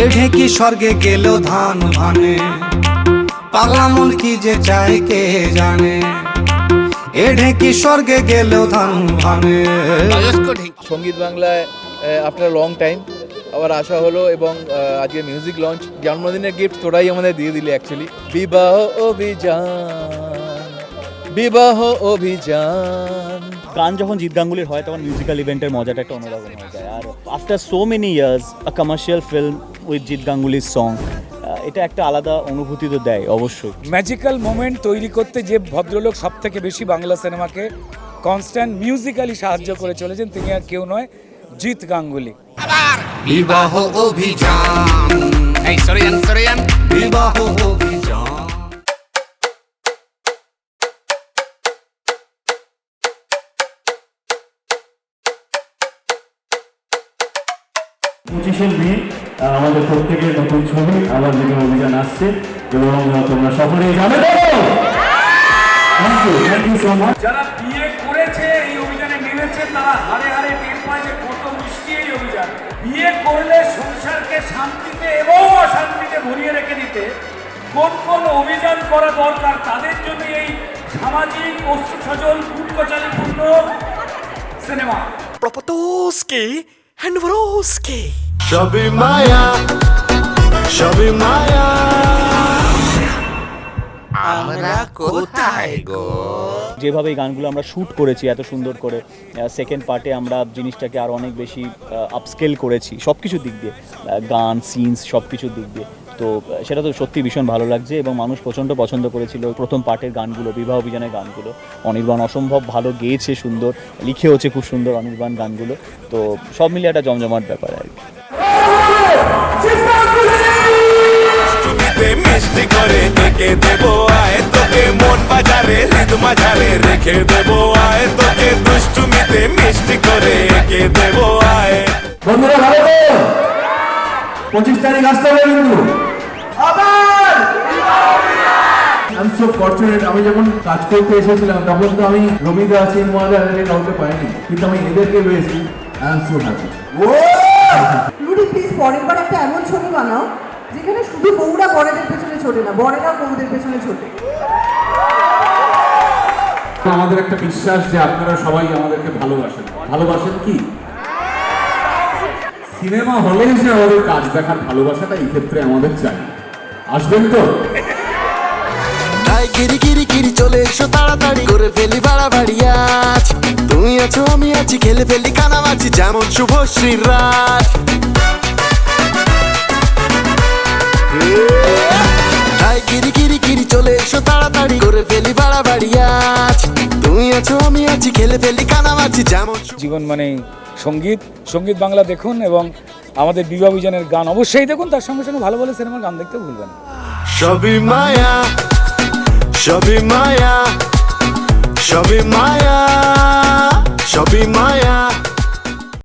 এ ঢেকি স্বর্গে গেল ধান ভানে পাগলা মন কি যে চায় কে জানে। এ ঢেকি স্বর্গে গেল ধান ভানে সংগীত বাংলায় আফটার লং টাইম আবার আসা হলো এবং আজকে মিউজিক লঞ্চ জন্মদিনের গিফট তোরাই আমাদের দিয়ে দিলি অ্যাকচুয়ালি বিবাহ অভিযান বিবাহ অভিযান। গান যখন জিৎ গাঙ্গুলির হয় তখন মিউজিক্যাল ইভেন্টের মজাটা একটা অন্যরকম হয়ে যায়। আর after so many years a commercial film with Jeet গাঙ্গুলির song এটা একটা আলাদা অনুভূতি তো দেয় অবশ্যই। ম্যাজিক্যাল মোমেন্ট তৈরি করতে যে ভদ্রলোক সব থেকে বেশি বাংলা সিনেমাকে কনস্ট্যান্ট মিউজিক্যালি সাহায্য করে চলেছেন তিনি আর কেউ নয় জিৎ গাঙ্গুলি বিবাহ অভিযান। এই সরিয়ান সরিয়ান বিবাহ অভিযান। পঁচিশে মে আমাদের প্রত্যেকের নতুন ছবি আবার দিকে অভিযান আসছে এবং তোমরা সকলেই জানো তো thank you thank you so much যারা বিয়ে করেছে অভিযানে তারা হারে হারে টের পায় যে কত মিষ্টি এই অভিযান। বিয়ে করলে সংসারকে শান্তিতে এবং অশান্তিতে ভরিয়ে রেখে দিতে কোন কোন অভিযান করা দরকার তাদের জন্য এই সামাজিক অশ্রু সজল কুটকচালিপূর্ণ সিনেমা। সবই মায়া সবই মায়া। যেভাবে এই গানগুলো আমরা শ্যুট করেছি এত সুন্দর করে সেকেন্ড পার্টে আমরা জিনিসটাকে আরও অনেক বেশি আপস্কেল করেছি সব কিছুর দিক দিয়ে গান সিনস সব কিছুর দিক দিয়ে তো সেটা তো সত্যি ভীষণ ভালো লাগছে এবং মানুষ প্রচণ্ড পছন্দ করেছিল প্রথম পার্টের গানগুলো বিবাহ অভিযানের গানগুলো অনির্বাণ অসম্ভব ভালো গেয়েছে সুন্দর লিখেওছে খুব সুন্দর অনির্বাণ গানগুলো তো সব মিলিয়ে একটা জমজমাট ব্যাপার আর কি করে বাজারে হৃদ মাঝারে রেখে দেবো আয় তোকে দুষ্টুমিতে মিষ্টি করে একে দেবো আয়। বন্ধুরা ভালো তো পঁচিশ তারিখ আসতে হবে কিন্তু। আবার! আমি সো ফর্চুনেট আমি যখন কাজ করতে এসেছিলাম তখন তো আমি রবিদা সিং মহারাজকে কাউকে পাইনি কিন্তু আমি এদেরকে পেয়েছি। I am so happy Rudy please পরের বার একটা এমন ছবি বানাও যেখানে শুধু বউরা বড়দের পেছনে ছোটে না বড়েরা বউদের পেছনে ছোটে। আমাদের একটা বিশ্বাস যে আপনারা সবাই আমাদেরকে ভালোবাসেন। ভালোবাসেন কি? সিনেমা হলে এসে আমাদের কাজ দেখার ভালোবাসাটা এই ক্ষেত্রে আমাদের চাই। আসবেন তো? গিরি গিরি গিরি চলে এসো তাড়াতাড়ি। করে ফেলি বাড়াবাড়ি আজ। তুমি আছো, আমি আছি, খেলে ফেলি কানামাছি, যেমন শুভশ্রী রাজ। তাই গিরি গিরি গিরি চলে এসো তাড়াতাড়ি। করে ফেলি বাড়াবাড়ি আজ। তুমি আছো আমি আছি খেলে ফেলি কানামাছি যেমন জীবন মানে সংগীত। সংগীত বাংলা দেখুন এবং আমাদের বিবাহ বিজনের গান। অবশ্যই দেখুন তার সঙ্গে সঙ্গে ভালো ভালো সিনেমার গান দেখতে ভুলবেন। সবই মায়া সবই মায়া সবই মায়া সবই মায়া।